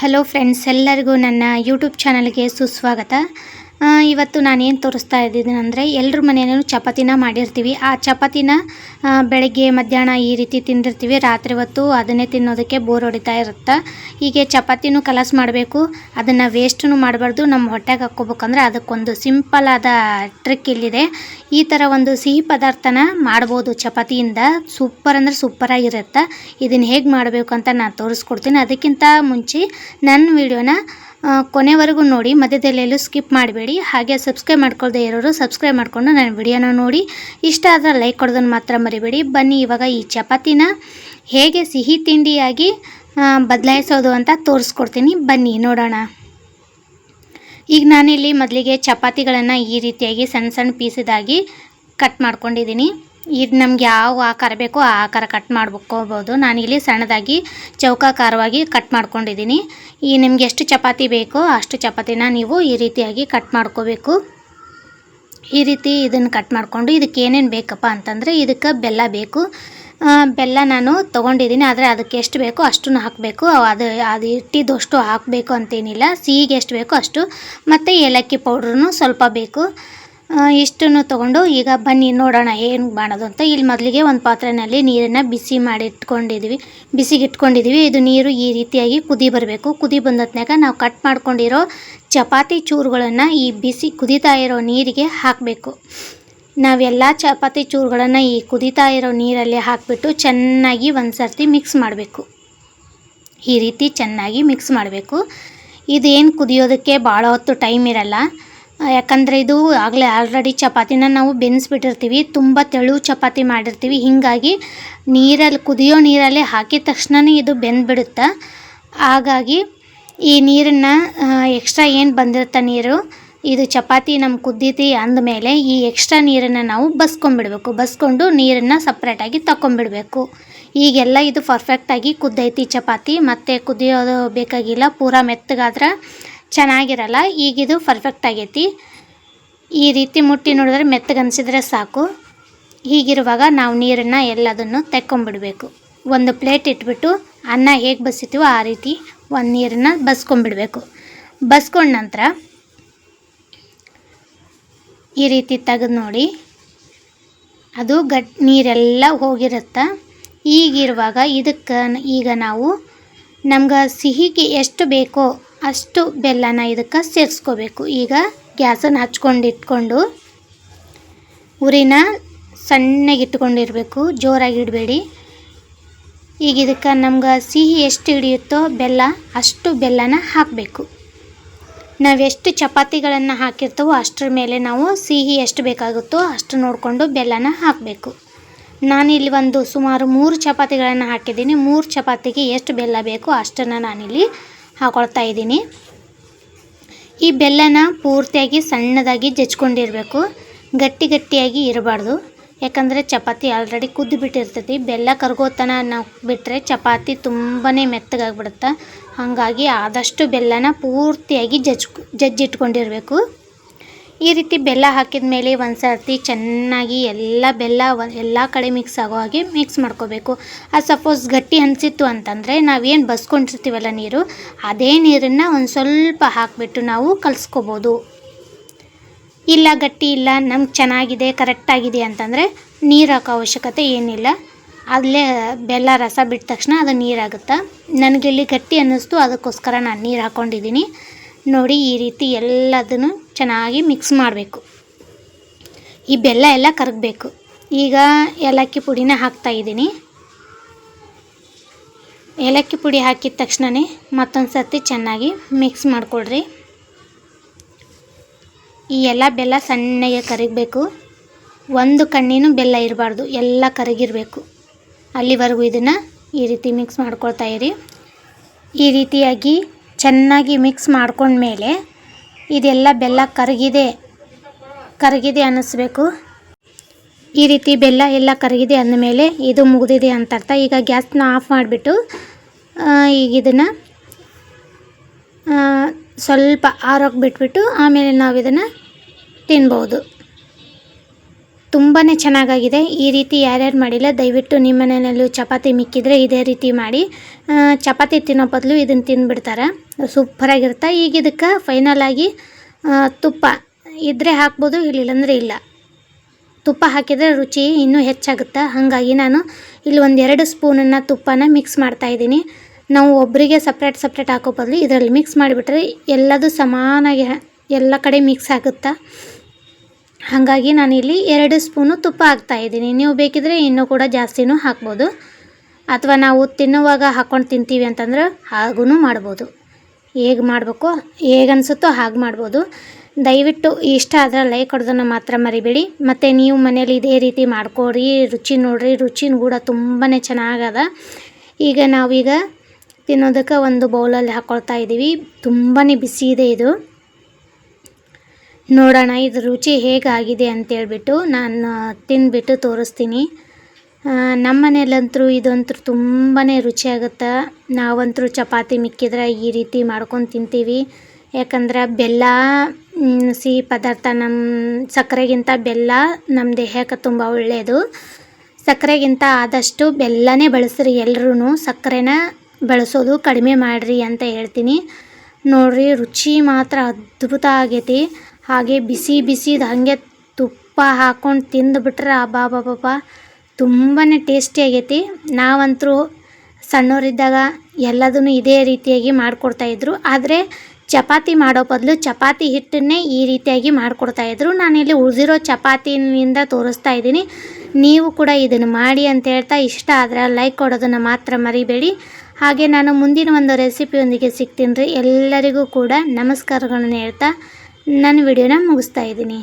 Hello friends ಎಲ್ಲರಿಗೂ ನನ್ನ YouTube ಚಾನಲ್ಗೆ ಸುಸ್ವಾಗತ. ಇವತ್ತು ನಾನೇನು ತೋರಿಸ್ತಾ ಇದ್ದೀನಿ ಅಂದರೆ ಎಲ್ಲರ ಮನೆಯಲ್ಲೂ ಚಪಾತಿನ ಮಾಡಿರ್ತೀವಿ. ಆ ಚಪಾತಿನ ಬೆಳಗ್ಗೆ, ಮಧ್ಯಾಹ್ನ ಈ ರೀತಿ ತಿಂದಿರ್ತೀವಿ. ರಾತ್ರಿ ಹೊತ್ತು ಅದನ್ನೇ ತಿನ್ನೋದಕ್ಕೆ ಬೋರ್ ಹೊಡಿತಾ ಇರುತ್ತೆ. ಹೀಗೆ ಚಪಾತಿನೂ ಕಲಸ್ ಮಾಡಬೇಕು. ಅದನ್ನು ವೇಸ್ಟನ್ನು ಮಾಡಬಾರ್ದು. ನಮ್ಮ ಹೊಟ್ಟೆಗೆ ಹಾಕ್ಕೋಬೇಕಂದ್ರೆ ಅದಕ್ಕೊಂದು ಸಿಂಪಲ್ ಆದ ಟ್ರಿಕ್ ಇಲ್ಲಿದೆ. ಈ ಥರ ಒಂದು ಸಿಹಿ ಪದಾರ್ಥನ ಮಾಡ್ಬೋದು ಚಪಾತಿಯಿಂದ. ಸೂಪರ್ ಅಂದರೆ ಸೂಪರಾಗಿರುತ್ತೆ ಇದನ್ನು ಹೇಗೆ ಮಾಡಬೇಕು ಅಂತ ನಾನು ತೋರಿಸ್ಕೊಡ್ತೀನಿ. ಅದಕ್ಕಿಂತ ಮುಂಚೆ ನನ್ನ ವಿಡಿಯೋನ ಕೊನೆವರೆಗೂ ನೋಡಿ ಮಧ್ಯದಲ್ಲೆಲ್ಲೂ ಸ್ಕಿಪ್ ಮಾಡಬೇಡಿ. ಹಾಗೆ ಸಬ್ಸ್ಕ್ರೈಬ್ ಮಾಡ್ಕೊಳ್ದೆ ಇರೋರು ಸಬ್ಸ್ಕ್ರೈಬ್ ಮಾಡಿಕೊಂಡು ನನ್ನ ವಿಡಿಯೋನ ನೋಡಿ. ಇಷ್ಟ ಆದರೆ ಲೈಕ್ ಕೊಡೋದನ್ನು ಮಾತ್ರ ಮರಿಬೇಡಿ. ಬನ್ನಿ ಇವಾಗ ಈ ಚಪಾತಿನ ಹೇಗೆ ಸಿಹಿ ತಿಂಡಿಯಾಗಿ ಬದಲಾಯಿಸೋದು ಅಂತ ತೋರಿಸ್ಕೊಡ್ತೀನಿ. ಬನ್ನಿ ನೋಡೋಣ. ಈಗ ನಾನಿಲ್ಲಿ ಮೊದಲಿಗೆ ಚಪಾತಿಗಳನ್ನು ಈ ರೀತಿಯಾಗಿ ಸಣ್ಣ ಸಣ್ಣ ಪೀಸಿದಾಗಿ ಕಟ್ ಮಾಡ್ಕೊಂಡಿದ್ದೀನಿ. ಇದು ನಮ್ಗೆ ಯಾವ ಆಕಾರ ಬೇಕೋ ಆ ಆಕಾರ ಕಟ್ ಮಾಡ್ಕೋಬೋದು ನಾನಿಲ್ಲಿ ಸಣ್ಣದಾಗಿ ಚೌಕಾಕಾರವಾಗಿ ಕಟ್ ಮಾಡ್ಕೊಂಡಿದ್ದೀನಿ ಈ ನಿಮ್ಗೆ ಎಷ್ಟು ಚಪಾತಿ ಬೇಕೋ ಅಷ್ಟು ಚಪಾತಿನ ನೀವು ಈ ರೀತಿಯಾಗಿ ಕಟ್ ಮಾಡ್ಕೋಬೇಕು. ಈ ರೀತಿ ಇದನ್ನು ಕಟ್ ಮಾಡಿಕೊಂಡು ಇದಕ್ಕೆ ಏನೇನು ಬೇಕಪ್ಪ ಅಂತಂದರೆ ಇದಕ್ಕೆ ಬೆಲ್ಲ ಬೇಕು. ಬೆಲ್ಲ ನಾನು ತೊಗೊಂಡಿದ್ದೀನಿ ಆದರೆ ಅದಕ್ಕೆ ಎಷ್ಟು ಬೇಕೋ ಅಷ್ಟನ್ನು ಹಾಕಬೇಕು. ಅದು ಅದು ಇಟ್ಟಿದ್ದಷ್ಟು ಹಾಕಬೇಕು ಅಂತೇನಿಲ್ಲ. ಸಿಹಿಗೆ ಎಷ್ಟು ಬೇಕೋ ಅಷ್ಟು. ಮತ್ತು ಏಲಕ್ಕಿ ಪೌಡ್ರೂ ಸ್ವಲ್ಪ ಬೇಕು. ಇಷ್ಟನ್ನು ತಗೊಂಡು ಈಗ ಬನ್ನಿ ನೋಡೋಣ ಏನು ಮಾಡೋದು ಅಂತ. ಇಲ್ಲಿ ಮೊದಲಿಗೆ ಒಂದು ಪಾತ್ರೆಯಲ್ಲಿ ನೀರನ್ನು ಬಿಸಿ ಮಾಡಿ ಇಟ್ಕೊಂಡಿದ್ದೀವಿ ಬಿಸಿಗೆ ಇದು ನೀರು ಈ ರೀತಿಯಾಗಿ ಕುದಿ ಬರಬೇಕು. ಕುದಿ ಬಂದತ್ನಾಗ ನಾವು ಕಟ್ ಮಾಡ್ಕೊಂಡಿರೋ ಚಪಾತಿ ಚೂರುಗಳನ್ನು ಈ ಬಿಸಿ ಕುದೀತಾ ಇರೋ ನೀರಿಗೆ ಹಾಕಬೇಕು. ನಾವೆಲ್ಲ ಚಪಾತಿ ಚೂರುಗಳನ್ನು ಈ ಕುದೀತಾ ಇರೋ ನೀರಲ್ಲಿ ಹಾಕಿಬಿಟ್ಟು ಚೆನ್ನಾಗಿ ಒಂದು ಸರ್ತಿ ಮಿಕ್ಸ್ ಮಾಡಬೇಕು. ಈ ರೀತಿ ಚೆನ್ನಾಗಿ ಮಿಕ್ಸ್ ಮಾಡಬೇಕು. ಇದೇನು ಕುದಿಯೋದಕ್ಕೆ ಭಾಳ ಹೊತ್ತು ಟೈಮ್ ಇರಲ್ಲ. ಯಾಕಂದರೆ ಇದು ಆಗಲೇ ಆಲ್ರೆಡಿ ಚಪಾತಿನ ನಾವು ಬೆನ್ಸ್ಬಿಟ್ಟಿರ್ತೀವಿ, ತುಂಬ ತೆಳು ಚಪಾತಿ ಮಾಡಿರ್ತೀವಿ. ಹೀಗಾಗಿ ನೀರಲ್ಲಿ ಕುದಿಯೋ ನೀರಲ್ಲಿ ಹಾಕಿದ ತಕ್ಷಣನೇ ಇದು ಬೆಂದ್ಬಿಡುತ್ತೆ, ಹಾಗಾಗಿ ಈ ನೀರನ್ನು ಎಕ್ಸ್ಟ್ರಾ ಏನು ಬಂದಿರುತ್ತೆ ನೀರು, ಇದು ಚಪಾತಿ ನಮ್ಮ ಕುದ್ದಿತಿ ಅಂದಮೇಲೆ ಈ ಎಕ್ಸ್ಟ್ರಾ ನೀರನ್ನು ನಾವು ಬಸ್ಕೊಂಡ್ಬಿಡ್ಬೇಕು. ಬಸ್ಕೊಂಡು ನೀರನ್ನು ಸಪ್ರೇಟಾಗಿ ತಗೊಂಬಿಡ್ಬೇಕು ಈಗೆಲ್ಲ ಇದು ಪರ್ಫೆಕ್ಟಾಗಿ ಕುದ್ದೈತಿ ಚಪಾತಿ, ಮತ್ತು ಕುದಿಯೋದು ಬೇಕಾಗಿಲ್ಲ, ಪೂರಾ ಮೆತ್ತಗಾದ್ರೆ ಚೆನ್ನಾಗಿರಲ್ಲ, ಈಗಿದು ಪರ್ಫೆಕ್ಟ್ ಆಗೈತಿ. ಈ ರೀತಿ ಮುಟ್ಟಿ ನೋಡಿದ್ರೆ ಮೆತ್ತಗನ್ಸಿದ್ರೆ ಸಾಕು. ಹೀಗಿರುವಾಗ ನಾವು ನೀರನ್ನು ಎಲ್ಲದನ್ನು ತೆಕ್ಕೊಂಬಿಡಬೇಕು. ಒಂದು ಪ್ಲೇಟ್ ಇಟ್ಬಿಟ್ಟು ಅನ್ನ ಹೇಗೆ ಬಸಿತೀವೋ ಆ ರೀತಿ ಒಂದು ನೀರನ್ನು ಬಸ್ಕೊಂಬಿಡಬೇಕು. ಬಸ್ಕೊಂಡ ನಂತರ ಈ ರೀತಿ ತೆಗೆದು ನೋಡಿ, ಅದು ಗಟ್ ನೀರೆಲ್ಲ ಹೋಗಿರುತ್ತೆ? ಈಗಿರುವಾಗ ಇದಕ್ಕೆ ಈಗ ನಾವು ನಮ್ಗೆ ಸಿಹಿಗೆ ಎಷ್ಟು ಬೇಕೋ ಅಷ್ಟು ಬೆಲ್ಲನ ಇದಕ್ಕೆ ಸೇರಿಸ್ಕೋಬೇಕು. ಈಗ ಗ್ಯಾಸನ್ನು ಹಚ್ಕೊಂಡು ಇಟ್ಕೊಂಡು ಉರಿನ ಸಣ್ಣಗೆ ಇಟ್ಕೊಂಡಿರಬೇಕು. ಜೋರಾಗಿ ಇಡಬೇಡಿ. ಈಗ ಇದಕ್ಕೆ ನಮ್ಗೆ ಸಿಹಿ ಎಷ್ಟು ಹಿಡಿಯುತ್ತೋ ಬೆಲ್ಲ, ಅಷ್ಟು ಬೆಲ್ಲನ ಹಾಕಬೇಕು. ನಾವೆಷ್ಟು ಚಪಾತಿಗಳನ್ನು ಹಾಕಿರ್ತವೋ ಅಷ್ಟರ ಮೇಲೆ ನಾವು ಸಿಹಿ ಎಷ್ಟು ಬೇಕಾಗುತ್ತೋ ಅಷ್ಟು ನೋಡಿಕೊಂಡು ಬೆಲ್ಲನ ಹಾಕಬೇಕು. ನಾನಿಲ್ಲಿ ಒಂದು ಸುಮಾರು ಮೂರು ಚಪಾತಿಗಳನ್ನು ಹಾಕಿದ್ದೀನಿ. ಮೂರು ಚಪಾತಿಗೆ ಎಷ್ಟು ಬೆಲ್ಲ ಬೇಕೋ ಅಷ್ಟನ್ನು ನಾನಿಲ್ಲಿ ಹಾಕೊಳ್ತಾ ಇದ್ದೀನಿ. ಈ ಬೆಲ್ಲನ ಪೂರ್ತಿಯಾಗಿ ಸಣ್ಣದಾಗಿ ಜಜ್ಕೊಂಡಿರಬೇಕು. ಗಟ್ಟಿ ಗಟ್ಟಿಯಾಗಿ ಇರಬಾರ್ದು. ಯಾಕಂದರೆ ಚಪಾತಿ ಆಲ್ರೆಡಿ ಕುದ್ದು ಬಿಟ್ಟಿರ್ತೈತಿ ಬೆಲ್ಲ ಕರ್ಗೋತನ ನಾವು ಬಿಟ್ಟರೆ ಚಪಾತಿ ತುಂಬಾ ಮೆತ್ತಗಾಗ್ಬಿಡುತ್ತೆ? ಹಾಗಾಗಿ ಆದಷ್ಟು ಬೆಲ್ಲನ ಪೂರ್ತಿಯಾಗಿ ಜಜ್ ಜಜ್ಜಿಟ್ಕೊಂಡಿರಬೇಕು. ಈ ರೀತಿ ಬೆಲ್ಲ ಹಾಕಿದ ಮೇಲೆ ಒಂದು ಸರ್ತಿ ಚೆನ್ನಾಗಿ ಎಲ್ಲ ಬೆಲ್ಲ ಎಲ್ಲ ಕಡೆ ಮಿಕ್ಸ್ ಆಗೋ ಹಾಗೆ ಮಿಕ್ಸ್ ಮಾಡ್ಕೋಬೇಕು. ಅದು ಸಪೋಸ್ ಗಟ್ಟಿ ಅನಿಸಿತ್ತು ಅಂತಂದರೆ ನಾವೇನು ಬಸ್ಕೊಂಡಿರ್ತೀವಲ್ಲ ನೀರು, ಅದೇ ನೀರನ್ನು ಒಂದು ಸ್ವಲ್ಪ ಹಾಕಿಬಿಟ್ಟು ನಾವು ಕಲಿಸ್ಕೋಬೋದು. ಇಲ್ಲ ಗಟ್ಟಿ ಇಲ್ಲ, ನಮ್ಗೆ ಚೆನ್ನಾಗಿದೆ ಕರೆಕ್ಟಾಗಿದೆ ಅಂತಂದರೆ ನೀರು ಹಾಕೋ ಅವಶ್ಯಕತೆ ಏನಿಲ್ಲ. ಅಲ್ಲೇ ಬೆಲ್ಲ ರಸ ಬಿಟ್ಟ ತಕ್ಷಣ ಅದು ನೀರಾಗುತ್ತೆ? ನನಗಿಲ್ಲಿ ಗಟ್ಟಿ ಅನ್ನಿಸ್ತು, ಅದಕ್ಕೋಸ್ಕರ ನಾನು ನೀರು ಹಾಕ್ಕೊಂಡಿದ್ದೀನಿ ನೋಡಿ ಈ ರೀತಿ ಎಲ್ಲದನ್ನು ಚೆನ್ನಾಗಿ ಮಿಕ್ಸ್ ಮಾಡಬೇಕು. ಈ ಬೆಲ್ಲ ಎಲ್ಲ ಕರಗಬೇಕು. ಈಗ ಏಲಕ್ಕಿ ಪುಡಿನ ಹಾಕ್ತಾ ಇದ್ದೀನಿ. ಏಲಕ್ಕಿ ಪುಡಿ ಹಾಕಿದ ತಕ್ಷಣವೇ ಮತ್ತೊಂದು ಸರ್ತಿ ಚೆನ್ನಾಗಿ ಮಿಕ್ಸ್ ಮಾಡಿಕೊಡ್ರಿ ಈ ಎಲ್ಲ ಬೆಲ್ಲ ಸಣ್ಣಗೆ ಕರಗಬೇಕು. ಒಂದು ಕಣ್ಣಿನೂ ಬೆಲ್ಲ ಇರಬಾರ್ದು, ಎಲ್ಲ ಕರಗಿರಬೇಕು. ಅಲ್ಲಿವರೆಗೂ ಇದನ್ನು ಈ ರೀತಿ ಮಿಕ್ಸ್ ಮಾಡ್ಕೊಳ್ತಾಯಿರಿ ಈ ರೀತಿಯಾಗಿ ಚೆನ್ನಾಗಿ ಮಿಕ್ಸ್ ಮಾಡ್ಕೊಂಡ್ಮೇಲೆ ಇದೆಲ್ಲ ಬೆಲ್ಲ ಕರಗಿದೆ. ಕರಗಿದೆ ಅನ್ನಿಸ್ಬೇಕು. ಈ ರೀತಿ ಬೆಲ್ಲ ಎಲ್ಲ ಕರಗಿದೆ ಅಂದಮೇಲೆ ಇದು ಮುಗಿದಿದೆ ಅಂತ ಅರ್ಥ. ಈಗ ಗ್ಯಾಸ್ನ ಆಫ್ ಮಾಡಿಬಿಟ್ಟು ಈಗ ಇದನ್ನು ಸ್ವಲ್ಪ ಆರೋಗಿ ಬಿಟ್ಬಿಟ್ಟು ಆಮೇಲೆ ನಾವು ಇದನ್ನು ತಿನ್ಬೋದು. ತುಂಬಾ ಚೆನ್ನಾಗಾಗಿದೆ. ಈ ರೀತಿ ಯಾರ್ಯಾರು ಮಾಡಿಲ್ಲ ದಯವಿಟ್ಟು ನಿಮ್ಮ ಮನೆಯಲ್ಲೂ ಚಪಾತಿ ಮಿಕ್ಕಿದ್ರೆ ಇದೇ ರೀತಿ ಮಾಡಿ. ಚಪಾತಿ ತಿನ್ನೋ ಬದಲು ಇದನ್ನು ತಿಂದುಬಿಡ್ತಾರೆ ಸೂಪರಾಗಿರುತ್ತೆ. ಈಗ ಇದಕ್ಕೆ ಫೈನಲ್ ಆಗಿ ಆ, ತುಪ್ಪ ಇದ್ದರೆ ಹಾಕ್ಬೋದು ಇಲ್ಲಿಲ್ಲಂದರೆ ಇಲ್ಲ. ತುಪ್ಪ ಹಾಕಿದರೆ ರುಚಿ ಇನ್ನೂ ಹೆಚ್ಚಾಗುತ್ತೆ. ಹಾಗಾಗಿ ನಾನು ಇಲ್ಲಿ ಒಂದೆರಡು ಸ್ಪೂನನ್ನು ತುಪ್ಪನ ಮಿಕ್ಸ್ ಮಾಡ್ತಾ ಇದ್ದೀನಿ. ನಾವು ಒಬ್ಬರಿಗೆ ಸಪ್ರೇಟ್ ಸಪ್ರೇಟ್ ಹಾಕೋ ಬದಲು ಇದರಲ್ಲಿ ಮಿಕ್ಸ್ ಮಾಡಿಬಿಟ್ರೆ ಎಲ್ಲದು ಸಮಾನಾಗಿ ಎಲ್ಲ ಕಡೆ ಮಿಕ್ಸ್ ಆಗುತ್ತೆ? ಹಾಗಾಗಿ ನಾನಿಲ್ಲಿ ಎರಡು ಸ್ಪೂನು ತುಪ್ಪ ಹಾಕ್ತಾ ಇದ್ದೀನಿ. ನೀವು ಬೇಕಿದ್ರೆ ಇನ್ನೂ ಕೂಡ ಜಾಸ್ತಿನೂ ಹಾಕ್ಬೋದು. ಅಥವಾ ನಾವು ತಿನ್ನುವಾಗ ಹಾಕ್ಕೊಂಡು ತಿಂತೀವಿ ಅಂತಂದ್ರೆ ಹಾಗೂ ಮಾಡ್ಬೋದು. ಹೇಗೆ ಮಾಡಬೇಕು, ಹೇಗೆ ಅನಿಸುತ್ತೋ ಹಾಗೆ ಮಾಡ್ಬೋದು. ದಯವಿಟ್ಟು ಇಷ್ಟ ಆದರೆ ಲೈಕ್ ಹೊಡೆದನ್ನು ಮಾತ್ರ ಮರಿಬೇಡಿ. ಮತ್ತು ನೀವು ಮನೇಲಿ ಇದೇ ರೀತಿ ಮಾಡ್ಕೊಡ್ರಿ ರುಚಿ ನೋಡ್ರಿ. ರುಚಿನೂ ಕೂಡ ತುಂಬಾ ಚೆನ್ನಾಗದ. ಈಗ ನಾವೀಗ ತಿನ್ನೋದಕ್ಕೆ ಒಂದು ಬೌಲಲ್ಲಿ ಹಾಕ್ಕೊಳ್ತಾ ಇದ್ದೀವಿ ತುಂಬಾ ಬಿಸಿ ಇದೆ ಇದು. ನೋಡೋಣ ಇದು ರುಚಿ ಹೇಗಾಗಿದೆ ಅಂತೇಳ್ಬಿಟ್ಟು ನಾನು ತಿಂದುಬಿಟ್ಟು ತೋರಿಸ್ತೀನಿ. ನಮ್ಮ ಮನೇಲಂತರೂ ಇದಂತೂ ತುಂಬಾ ರುಚಿಯಾಗುತ್ತೆ ನಾವಂತೂ ಚಪಾತಿ ಮಿಕ್ಕಿದ್ರೆ ಈ ರೀತಿ ಮಾಡ್ಕೊಂಡು ತಿಂತೀವಿ. ಯಾಕಂದ್ರೆ ಬೆಲ್ಲ ಸಿಹಿ ಪದಾರ್ಥ ನಮ್ಮ ಸಕ್ಕರೆಗಿಂತ ಬೆಲ್ಲ ನಮ್ಮ ದೇಹಕ್ಕೆ ತುಂಬ ಒಳ್ಳೆಯದು ಸಕ್ಕರೆಗಿಂತ ಆದಷ್ಟು ಬೆಲ್ಲನೇ ಬಳಸ್ರಿ ಎಲ್ರೂ ಸಕ್ಕರೆನ ಬಳಸೋದು ಕಡಿಮೆ ಮಾಡಿರಿ ಅಂತ ಹೇಳ್ತೀನಿ. ನೋಡ್ರಿ, ರುಚಿ ಮಾತ್ರ ಅದ್ಭುತ ಆಗೈತಿ. ಹಾಗೆ ಬಿಸಿ ಬಿಸಿದು ಹಾಗೆ ತುಪ್ಪ ಹಾಕ್ಕೊಂಡು ತಿಂದುಬಿಟ್ರೆ ಅಬ್ಬಾಬಾಬಾ ತುಂಬಾ ಟೇಸ್ಟಿ ಆಗೈತಿ. ನಾವಂತರೂ ಸಣ್ಣವರಿದ್ದಾಗ ಎಲ್ಲದನ್ನು ಇದೇ ರೀತಿಯಾಗಿ ಮಾಡಿಕೊಡ್ತಾಯಿದ್ರು ಆದರೆ ಚಪಾತಿ ಮಾಡೋ ಬದಲು ಚಪಾತಿ ಹಿಟ್ಟನ್ನೇ ಈ ರೀತಿಯಾಗಿ ಮಾಡಿಕೊಡ್ತಾಯಿದ್ರು ನಾನಿಲ್ಲಿ ಉಳಿದಿರೋ ಚಪಾತಿನಿಂದ ತೋರಿಸ್ತಾ ಇದ್ದೀನಿ. ನೀವು ಕೂಡ ಇದನ್ನು ಮಾಡಿ ಅಂತ ಹೇಳ್ತಾ ಇಷ್ಟ ಆದರೆ ಲೈಕ್ ಕೊಡೋದನ್ನು ಮಾತ್ರ ಮರಿಬೇಡಿ. ಹಾಗೆ ನಾನು ಮುಂದಿನ ಒಂದು ರೆಸಿಪಿಯೊಂದಿಗೆ ಸಿಗ್ತೀನಿ ರೀ. ಎಲ್ಲರಿಗೂ ಕೂಡ ನಮಸ್ಕಾರಗಳನ್ನು ಹೇಳ್ತಾ ನನ್ನ ವಿಡಿಯೋನ ಮುಗಿಸ್ತಾ ಇದ್ದೀನಿ.